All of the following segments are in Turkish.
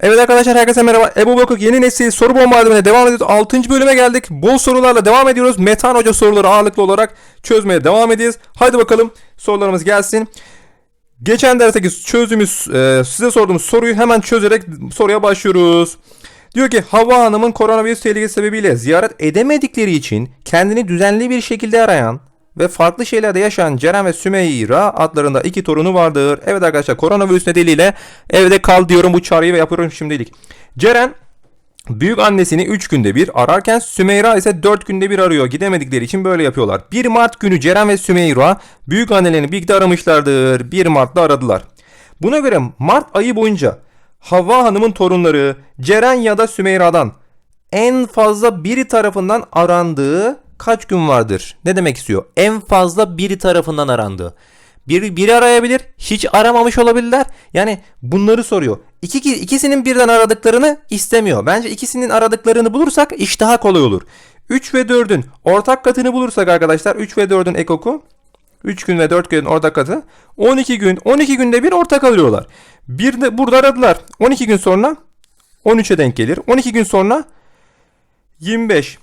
Evet arkadaşlar herkese merhaba. Ebu Bakır yeni nesil soru bombardımanına devam ediyoruz. 6. bölüme geldik. Bol sorularla devam ediyoruz. Metan Hoca soruları ağırlıklı olarak çözmeye devam ediyoruz. Haydi bakalım sorularımız gelsin. Geçen dersteki çözümümüz e, size sorduğumuz soruyu hemen çözerek soruya başlıyoruz. Diyor ki Havva Hanım'ın koronavirüs tehlikesi sebebiyle ziyaret edemedikleri için kendini düzenli bir şekilde arayan ve farklı şeylerde yaşayan Ceren ve Sümeyra adlarında iki torunu vardır. Evet arkadaşlar koronavirüs nedeniyle evde kal diyorum bu çağrıyı ve yapıyorum şimdilik. Ceren Büyük annesini 3 günde bir ararken Sümeyra ise 4 günde bir arıyor. Gidemedikleri için böyle yapıyorlar. 1 Mart günü Ceren ve Sümeyra büyük annelerini birlikte aramışlardır. 1 Mart'ta aradılar. Buna göre Mart ayı boyunca Havva Hanım'ın torunları Ceren ya da Sümeyra'dan en fazla biri tarafından arandığı kaç gün vardır? Ne demek istiyor? En fazla biri tarafından arandığı. Biri, biri arayabilir, hiç aramamış olabilirler. Yani bunları soruyor. İki, ikisinin birden aradıklarını istemiyor. Bence ikisinin aradıklarını bulursak iş daha kolay olur. 3 ve 4'ün ortak katını bulursak arkadaşlar 3 ve 4'ün ekoku 3 gün ve 4 günün ortak katı 12 gün 12 günde bir ortak alıyorlar. Bir de burada aradılar. 12 gün sonra 13'e denk gelir. 12 gün sonra 25.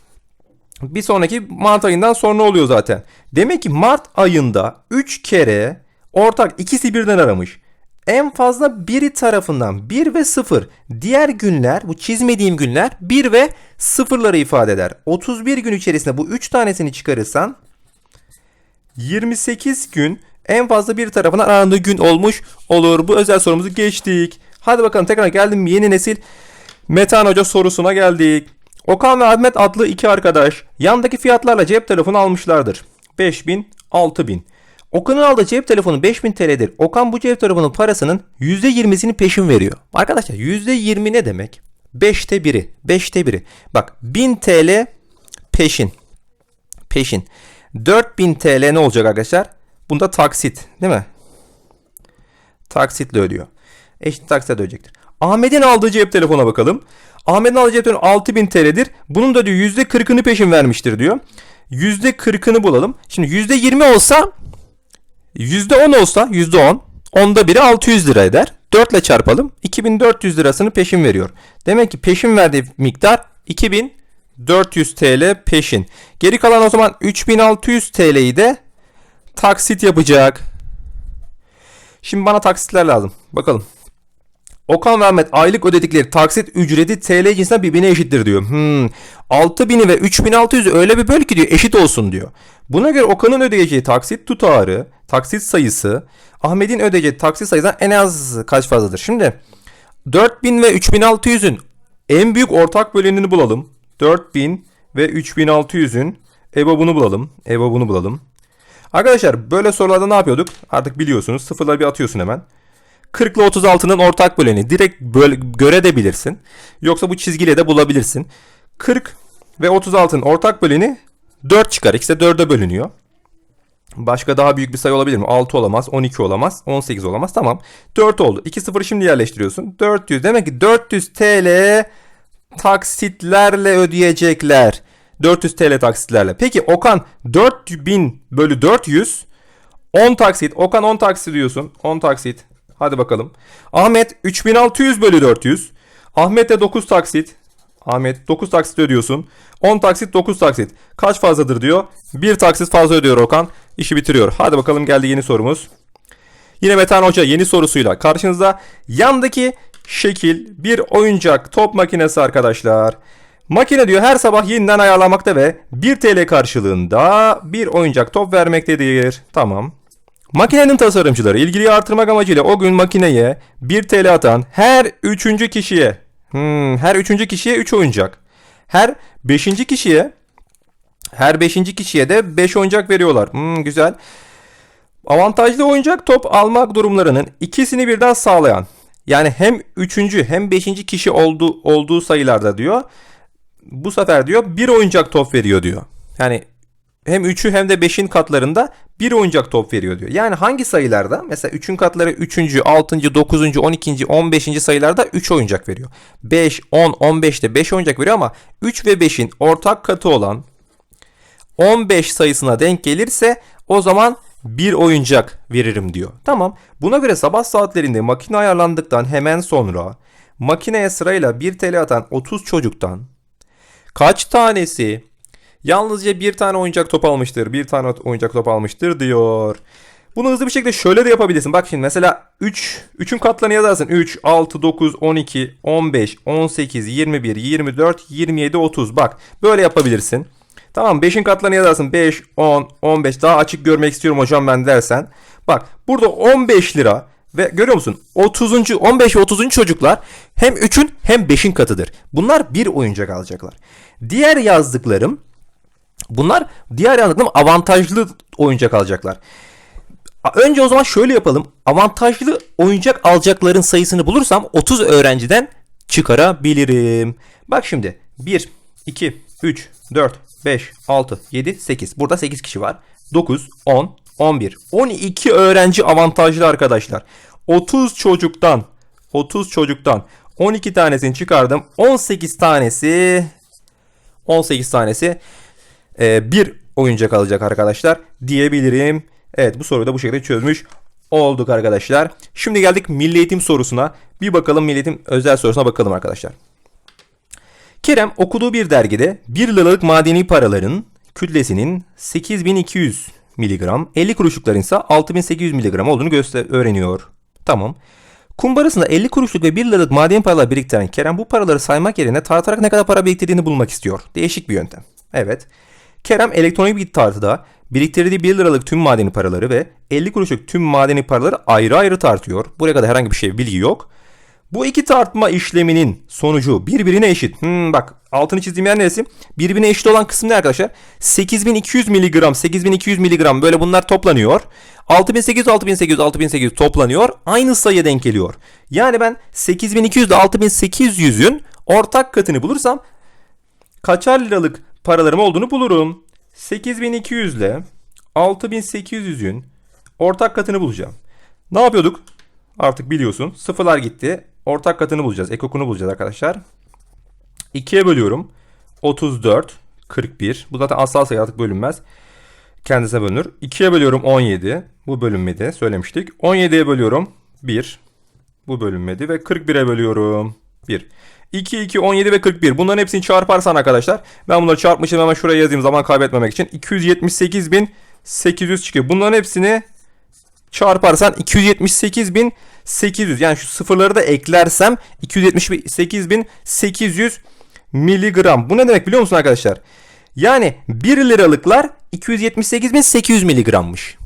Bir sonraki Mart ayından sonra oluyor zaten. Demek ki Mart ayında 3 kere ortak ikisi birden aramış. En fazla biri tarafından 1 ve 0. Diğer günler bu çizmediğim günler 1 ve 0'ları ifade eder. 31 gün içerisinde bu 3 tanesini çıkarırsan 28 gün en fazla bir tarafından arandığı gün olmuş olur. Bu özel sorumuzu geçtik. Hadi bakalım tekrar geldim yeni nesil Metan Hoca sorusuna geldik. Okan ve Ahmet adlı iki arkadaş yandaki fiyatlarla cep telefonu almışlardır. 5000, 6000. Okan'ın aldığı cep telefonu 5000 TL'dir. Okan bu cep telefonunun parasının %20'sini peşin veriyor. Arkadaşlar %20 ne demek? 5'te 1'i. 5'te 1'i. Bak 1000 TL peşin. Peşin. 4000 TL ne olacak arkadaşlar? Bunda taksit değil mi? Taksitle ödüyor. Eşit taksitle ödeyecektir. Ahmet'in aldığı cep telefona bakalım. Ahmet'in aldığı cep telefonu 6000 TL'dir. Bunun da diyor %40'ını peşin vermiştir diyor. %40'ını bulalım. Şimdi %20 olsa %10 olsa %10. Onda biri 600 lira eder. 4 ile çarpalım. 2400 lirasını peşin veriyor. Demek ki peşin verdiği miktar 2400 TL peşin. Geri kalan o zaman 3600 TL'yi de taksit yapacak. Şimdi bana taksitler lazım. Bakalım. Okan ve Ahmet aylık ödedikleri taksit ücreti TL cinsinden birbirine eşittir diyor. Hmm. 6000'i ve 3600'ü öyle bir böl ki diyor eşit olsun diyor. Buna göre Okan'ın ödeyeceği taksit tutarı, taksit sayısı Ahmet'in ödeyeceği taksit sayısından en az kaç fazladır? Şimdi 4000 ve 3600'ün en büyük ortak bölenini bulalım. 4000 ve 3600'ün EBOB'unu bulalım. EBOB'unu bulalım. Arkadaşlar böyle sorularda ne yapıyorduk? Artık biliyorsunuz. Sıfırları bir atıyorsun hemen. 40 ile 36'nın ortak böleni direkt böl görebilirsin. Yoksa bu çizgiyle de bulabilirsin. 40 ve 36'nın ortak böleni 4 çıkar. İkisi de 4'e bölünüyor. Başka daha büyük bir sayı olabilir mi? 6 olamaz, 12 olamaz, 18 olamaz. Tamam. 4 oldu. 2 sıfırı şimdi yerleştiriyorsun. 400. Demek ki 400 TL taksitlerle ödeyecekler. 400 TL taksitlerle. Peki Okan 4000 bölü 400 10 taksit. Okan 10 taksit diyorsun. 10 taksit. Hadi bakalım. Ahmet 3600 bölü 400. Ahmet de 9 taksit. Ahmet 9 taksit ödüyorsun. 10 taksit 9 taksit. Kaç fazladır diyor. 1 taksit fazla ödüyor Okan. İşi bitiriyor. Hadi bakalım geldi yeni sorumuz. Yine Metan Hoca yeni sorusuyla karşınızda. Yandaki şekil bir oyuncak top makinesi arkadaşlar. Makine diyor her sabah yeniden ayarlamakta ve 1 TL karşılığında bir oyuncak top vermektedir. Tamam. Makinenin tasarımcıları ilgiliyi artırmak amacıyla o gün makineye 1 TL atan her 3. kişiye hmm, her 3. kişiye 3 oyuncak. Her 5. kişiye her 5. kişiye de 5 oyuncak veriyorlar. Hmm, güzel. Avantajlı oyuncak top almak durumlarının ikisini birden sağlayan yani hem 3. hem 5. kişi olduğu, olduğu sayılarda diyor. Bu sefer diyor bir oyuncak top veriyor diyor. Yani hem 3'ü hem de 5'in katlarında bir oyuncak top veriyor diyor. Yani hangi sayılarda? Mesela 3'ün katları 3. 6. 9. 12. 15. sayılarda 3 oyuncak veriyor. 5, 10, 15'te 5 oyuncak veriyor ama 3 ve 5'in ortak katı olan 15 sayısına denk gelirse o zaman bir oyuncak veririm diyor. Tamam. Buna göre sabah saatlerinde makine ayarlandıktan hemen sonra makineye sırayla 1 TL atan 30 çocuktan kaç tanesi yalnızca bir tane oyuncak top almıştır, bir tane oyuncak top almıştır diyor. Bunu hızlı bir şekilde şöyle de yapabilirsin. Bak şimdi mesela 3, 3'ün katlarını yazarsın. 3, 6, 9, 12, 15, 18, 21, 24, 27, 30. Bak böyle yapabilirsin. Tamam 5'in katlarını yazarsın. 5, 10, 15 daha açık görmek istiyorum hocam ben dersen. Bak burada 15 lira ve görüyor musun 30. 15 ve 30. çocuklar hem 3'ün hem 5'in katıdır. Bunlar bir oyuncak alacaklar. Diğer yazdıklarım bunlar diğer yazdıklarım avantajlı oyuncak alacaklar. Önce o zaman şöyle yapalım. Avantajlı oyuncak alacakların sayısını bulursam 30 öğrenciden çıkarabilirim. Bak şimdi 1, 2, 3, 4, 5, 6, 7, 8. Burada 8 kişi var. 9, 10, 11, 12 öğrenci avantajlı arkadaşlar. 30 çocuktan 30 çocuktan 12 tanesini çıkardım. 18 tanesi 18 tanesi e, bir oyuncak alacak arkadaşlar diyebilirim. Evet bu soruyu da bu şekilde çözmüş olduk arkadaşlar. Şimdi geldik milli eğitim sorusuna. Bir bakalım milli eğitim özel sorusuna bakalım arkadaşlar. Kerem okuduğu bir dergide 1 liralık madeni paraların kütlesinin 8200 miligram, 50 kuruşlukların ise 6800 miligram olduğunu göster öğreniyor. Tamam. Kumbarasında 50 kuruşluk ve 1 liralık maden paralar biriktiren Kerem bu paraları saymak yerine tartarak ne kadar para biriktirdiğini bulmak istiyor. Değişik bir yöntem. Evet. Kerem elektronik bir tartıda biriktirdiği 1 liralık tüm madeni paraları ve 50 kuruşluk tüm madeni paraları ayrı ayrı tartıyor. Buraya kadar herhangi bir şey bilgi yok. Bu iki tartma işleminin sonucu birbirine eşit. Hmm, bak altını çizdiğim yer neresi? Birbirine eşit olan kısım ne arkadaşlar? 8200 miligram, 8200 miligram böyle bunlar toplanıyor. 6800, 6800, 6800 toplanıyor. Aynı sayıya denk geliyor. Yani ben 8200 ile 6800'ün ortak katını bulursam kaçar liralık paralarım olduğunu bulurum. 8200 ile 6800'ün ortak katını bulacağım. Ne yapıyorduk? Artık biliyorsun. Sıfırlar gitti. Ortak katını bulacağız. Ekokunu bulacağız arkadaşlar. 2'ye bölüyorum. 34, 41. Bu zaten asal sayı artık bölünmez. Kendisine bölünür. 2'ye bölüyorum 17. Bu bölünmedi. Söylemiştik. 17'ye bölüyorum 1. Bu bölünmedi. Ve 41'e bölüyorum 1. 2, 2, 17 ve 41. Bunların hepsini çarparsan arkadaşlar. Ben bunları çarpmışım hemen şuraya yazayım zaman kaybetmemek için. 278.800 çıkıyor. Bunların hepsini çarparsan 278.800 yani şu sıfırları da eklersem 278.800 miligram. Bu ne demek biliyor musun arkadaşlar? Yani 1 liralıklar 278.800 miligrammış.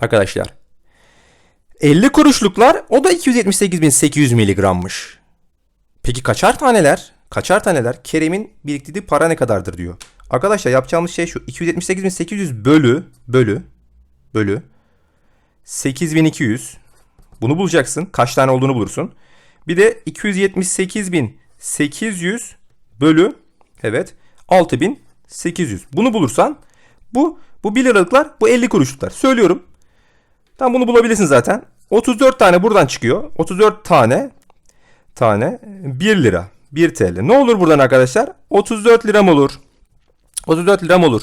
Arkadaşlar. 50 kuruşluklar o da 278.800 miligrammış. Peki kaçar taneler? Kaçar taneler? Kerem'in biriktirdiği para ne kadardır diyor. Arkadaşlar yapacağımız şey şu. 278.800 bölü bölü bölü 8200. Bunu bulacaksın. Kaç tane olduğunu bulursun. Bir de 278.800 bölü evet 6800. Bunu bulursan bu bu 1 liralıklar bu 50 kuruşluklar. Söylüyorum. Tam bunu bulabilirsin zaten. 34 tane buradan çıkıyor. 34 tane tane 1 lira. 1 TL. Ne olur buradan arkadaşlar? 34 liram olur. 34 liram olur.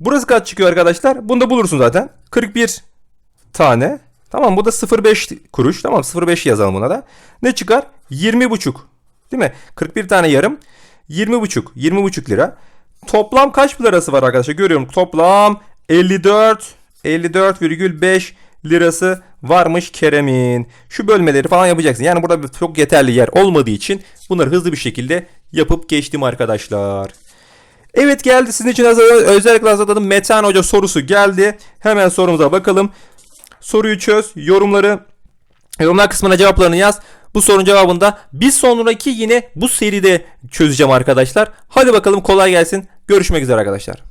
Burası kaç çıkıyor arkadaşlar? Bunu da bulursun zaten. 41 tane. Tamam bu da 0.5 kuruş. Tamam 0.5 yazalım buna da. Ne çıkar? 20 buçuk. Değil mi? 41 tane yarım. 20 buçuk. 20 buçuk lira. Toplam kaç lirası var arkadaşlar? Görüyorum toplam 54 54,5 lirası varmış Kerem'in. Şu bölmeleri falan yapacaksın. Yani burada çok yeterli yer olmadığı için bunları hızlı bir şekilde yapıp geçtim arkadaşlar. Evet geldi sizin için özellikle hazırladım. Metehan Hoca sorusu geldi. Hemen sorumuza bakalım. Soruyu çöz. Yorumları yorumlar kısmına cevaplarını yaz. Bu sorunun cevabını da bir sonraki yine bu seride çözeceğim arkadaşlar. Hadi bakalım kolay gelsin. Görüşmek üzere arkadaşlar.